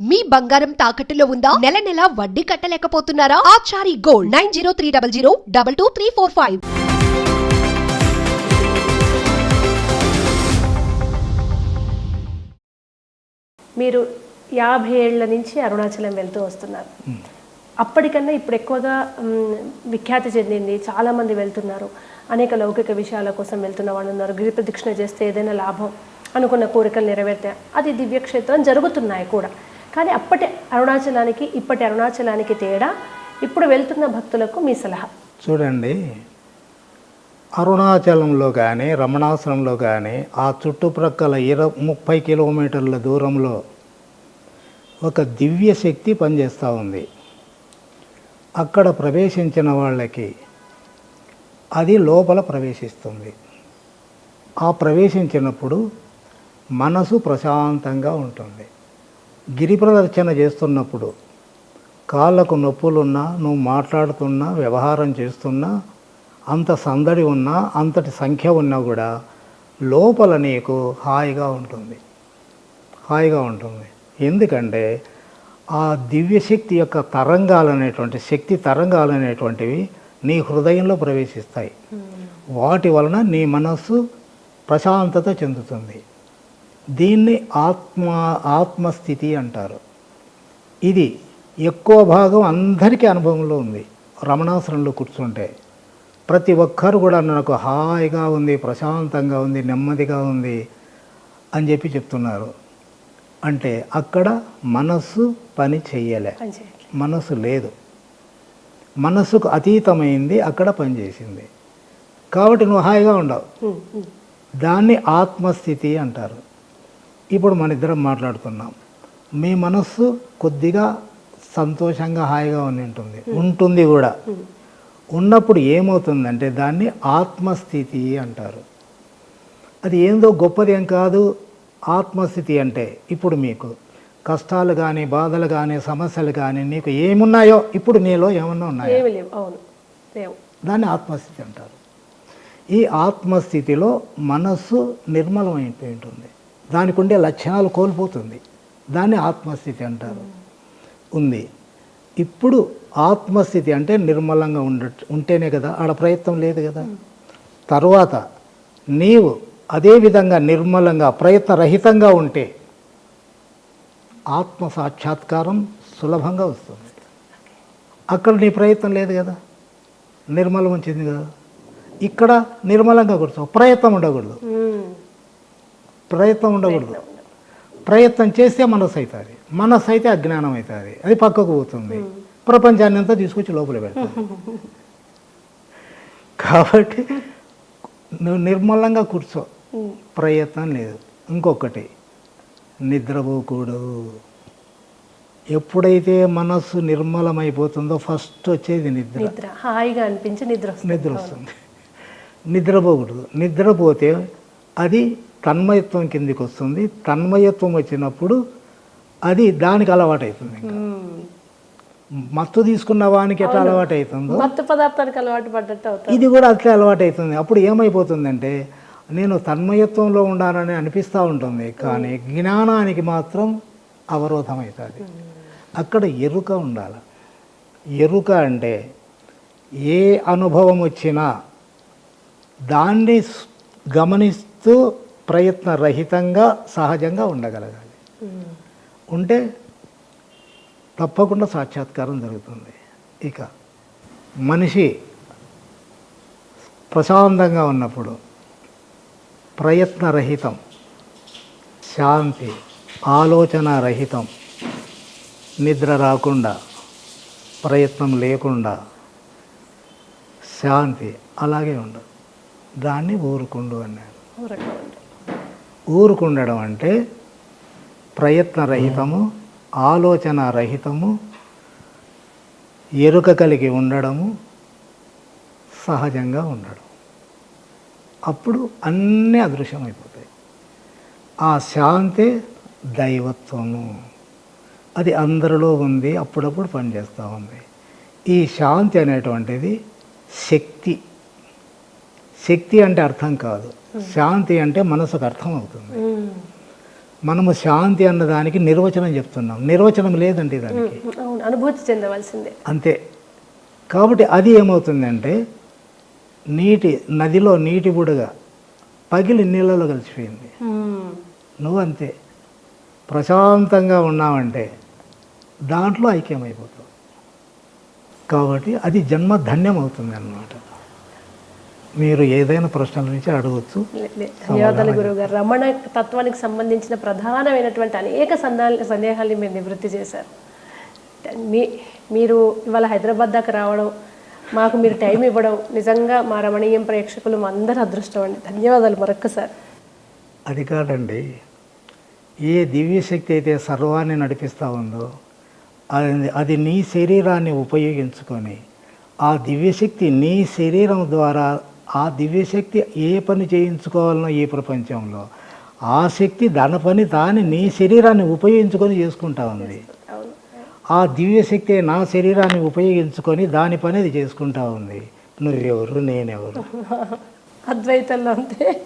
మీ బంగారం తాకట్టులో ఉందా? నెల నెల వడ్డీ కట్టలేకపోతున్నారా? Achari gold nine zero three double zero double two three four five. మీరు యాభై ఏళ్ళ నుంచి అరుణాచలం వెళ్తూ వస్తున్నారు. అప్పటికన్నా ఇప్పుడు ఎక్కువగా విఖ్యాతి చెందింది చాలామంది వెళ్తున్నారు. అనేక లౌకిక విషయాల కోసం వెళ్తున్న వాళ్ళు ఉన్నారు. గిరి ప్రదక్షిణ చేస్తే ఏదైనా లాభం అనుకున్న కోరికలు నెరవేర్తాయి అది దివ్యక్షేత్రం జరుగుతున్నాయి కూడా. కానీ అప్పటి అరుణాచలానికి ఇప్పటి అరుణాచలానికి తేడా ఇప్పుడు వెళ్తున్న భక్తులకు మీ సలహా. చూడండి అరుణాచలంలో కానీ రమణాశ్రమంలో కానీ ఆ చుట్టుప్రక్కల ఇరవై ముప్పై కిలోమీటర్ల దూరంలో ఒక దివ్య శక్తి పనిచేస్తూ ఉంది. అక్కడ ప్రవేశించిన వాళ్ళకి అది లోపల ప్రవేశిస్తుంది. ఆ ప్రవేశించినప్పుడు మనసు ప్రశాంతంగా ఉంటుంది. గిరి ప్రదర్శన చేస్తున్నప్పుడు కాళ్ళకు నొప్పులున్నా నువ్వు మాట్లాడుతున్నా వ్యవహారం చేస్తున్నా అంత సందడి ఉన్నా అంతటి సంఖ్య ఉన్నా కూడా లోపల నీకు హాయిగా ఉంటుంది. హాయిగా ఉంటుంది. ఎందుకంటే ఆ దివ్యశక్తి యొక్క తరంగాలు అనేటువంటి శక్తి తరంగాలు అనేటువంటివి నీ హృదయంలో ప్రవేశిస్తాయి. వాటి వలన నీ మనస్సు ప్రశాంతత చెందుతుంది. దీన్ని ఆత్మ ఆత్మస్థితి అంటారు. ఇది ఎక్కువ భాగం అందరికీ అనుభవంలో ఉంది. రమణాశ్రమంలో కూర్చుంటే ప్రతి ఒక్కరు కూడా నాకు హాయిగా ఉంది ప్రశాంతంగా ఉంది నెమ్మదిగా ఉంది అని చెప్పి చెప్తున్నారు. అంటే అక్కడ మనస్సు పని చెయ్యలే. మనస్సు లేదు. మనస్సుకు అతీతమైంది అక్కడ పనిచేసింది కాబట్టి నువ్వు హాయిగా ఉండవు. దాన్ని ఆత్మస్థితి అంటారు. ఇప్పుడు మన ఇద్దరం మాట్లాడుతున్నాం మీ మనస్సు కొద్దిగా సంతోషంగా హాయిగా ఉంది ఉంటుంది ఉంటుంది కూడా. ఉన్నప్పుడు ఏమవుతుందంటే దాన్ని ఆత్మస్థితి అంటారు. అది ఏందో గొప్పది ఏం కాదు. ఆత్మస్థితి అంటే ఇప్పుడు మీకు కష్టాలు కానీ బాధలు కానీ సమస్యలు కానీ నీకు ఏమున్నాయో ఇప్పుడు నీలో ఏమన్నా ఉన్నాయో? దాన్ని ఆత్మస్థితి అంటారు. ఈ ఆత్మస్థితిలో మనస్సు నిర్మలమైపోయి ఉంటుంది. దానికి ఉండే లక్షణాలు కోల్పోతుంది. దాన్ని ఆత్మస్థితి అంటారు. ఉంది. ఇప్పుడు ఆత్మస్థితి అంటే నిర్మలంగా ఉండ ఉంటేనే కదా ఆడ ప్రయత్నం లేదు కదా. తర్వాత నీవు అదే విధంగా నిర్మలంగా ప్రయత్నరహితంగా ఉంటే ఆత్మ సాక్షాత్కారం సులభంగా వస్తుంది. అక్కడ నీ ప్రయత్నం లేదు కదా. నిర్మలం వచ్చింది కదా. ఇక్కడ నిర్మలంగా కూర్చో ప్రయత్నం ఉండకూడదు. ప్రయత్నం ఉండకూడదు. ప్రయత్నం చేస్తే మనసు అవుతుంది మనసు అయితే అజ్ఞానం అవుతుంది అది పక్కకు పోతుంది. ప్రపంచాన్ని అంతా తీసుకొచ్చి లోపల పెడుతుంది కాబట్టి నువ్వు నిర్మలంగా కూర్చో. ప్రయత్నం లేదు. ఇంకొకటి నిద్రపోకూడదు. ఎప్పుడైతే మనస్సు నిర్మలమైపోతుందో ఫస్ట్ వచ్చేది నిద్ర. నిద్ర. హాయిగా అనిపించి నిద్ర వస్తుంది. నిద్ర వస్తుంది. నిద్రపోకూడదు. నిద్రపోతే అది తన్మయత్వం కిందికి వస్తుంది. తన్మయత్వం వచ్చినప్పుడు అది దానికి అలవాటు అవుతుంది. మత్తు తీసుకున్న వానికి ఎట్లా అలవాటు అవుతుందో మత్తు పదార్థానికి అలవాటు పడ్డట్టు ఇది కూడా అట్లే అలవాటు అవుతుంది అప్పుడు ఏమైపోతుందంటే నేను తన్మయత్వంలో ఉండాలని అనిపిస్తూ ఉంటుంది కానీ జ్ఞానానికి మాత్రం అవరోధం అవుతుంది అక్కడ ఎరుక ఉండాలి. ఎరుక అంటే ఏ అనుభవం వచ్చినా దాన్ని స్- ప్రయత్నరహితంగా సహజంగా ఉండగలగాలి. ఉంటే తప్పకుండా సాక్షాత్కారం జరుగుతుంది. ఇక మనిషి ప్రశాంతంగా ఉన్నప్పుడు ప్రయత్నరహితం శాంతి ఆలోచన రహితం నిద్ర రాకుండా ప్రయత్నం లేకుండా శాంతి అలాగే ఉండదు దాన్ని ఊరుకుండు అన్నాడు ఊరుకుండడం అంటే ప్రయత్నరహితము ఆలోచన రహితము ఎరుక కలిగి ఉండడము సహజంగా ఉండడం. అప్పుడు అన్నీ అదృశ్యమైపోతాయి. ఆ శాంతి దైవత్వము. అది అందరిలో ఉంది అప్పుడప్పుడు పనిచేస్తూ ఉంది. ఈ శాంతి అనేటువంటిది శక్తి. శక్తి అంటే అర్థం కాదు. శాంతి అంటే మనసుకు అర్థం అవుతుంది. మనము శాంతి అన్నదానికి నిర్వచనం చెప్తున్నాం. నిర్వచనం లేదండి దానికి. అనుభూతి చెందవలసిందే. అంతే. కాబట్టి అది ఏమవుతుందంటే నీటి నదిలో నీటి బుడగ పగిలి నీళ్ళలో కలిసిపోయింది. నువ్వు అంతే. ప్రశాంతంగా ఉన్నావంటే దాంట్లో ఐక్యమైపోతావు. కాబట్టి అది జన్మ ధన్యం అవుతుంది అన్నమాట మీరు ఏదైనా ప్రశ్నల నుంచి లే. ధన్యవాదాలు గురువు గారు. రమణ తత్వానికి సంబంధించిన ప్రధానమైనటువంటి అనేక సందా సందేహాల్ని మీరు నివృత్తి చేశారు. మీ మీరు ఇవాళ హైదరాబాద్ దాకా రావడం మాకు మీరు టైం ఇవ్వడం నిజంగా మా రమణీయం ప్రేక్షకులు మా అందరి అదృష్టం అండి. ధన్యవాదాలు మరొక్కసారి. అది కాదండి. ఏ దివ్యశక్తి అయితే సర్వాన్ని నడిపిస్తూ ఉందో అది అది నీ శరీరాన్ని ఉపయోగించుకొని ఆ దివ్యశక్తి నీ శరీరం ద్వారా ఆ దివ్యశక్తి ఏ పని చేయించుకోవాలనో ఈ ప్రపంచంలో ఆ శక్తి దాని పని తాని నీ శరీరాన్ని ఉపయోగించుకొని చేసుకుంటా ఉంది. ఆ దివ్యశక్తి నా శరీరాన్ని ఉపయోగించుకొని దాని పని అది చేసుకుంటా ఉంది. నువ్వెవరు నేనెవరు? అద్వైతంలో అంతే.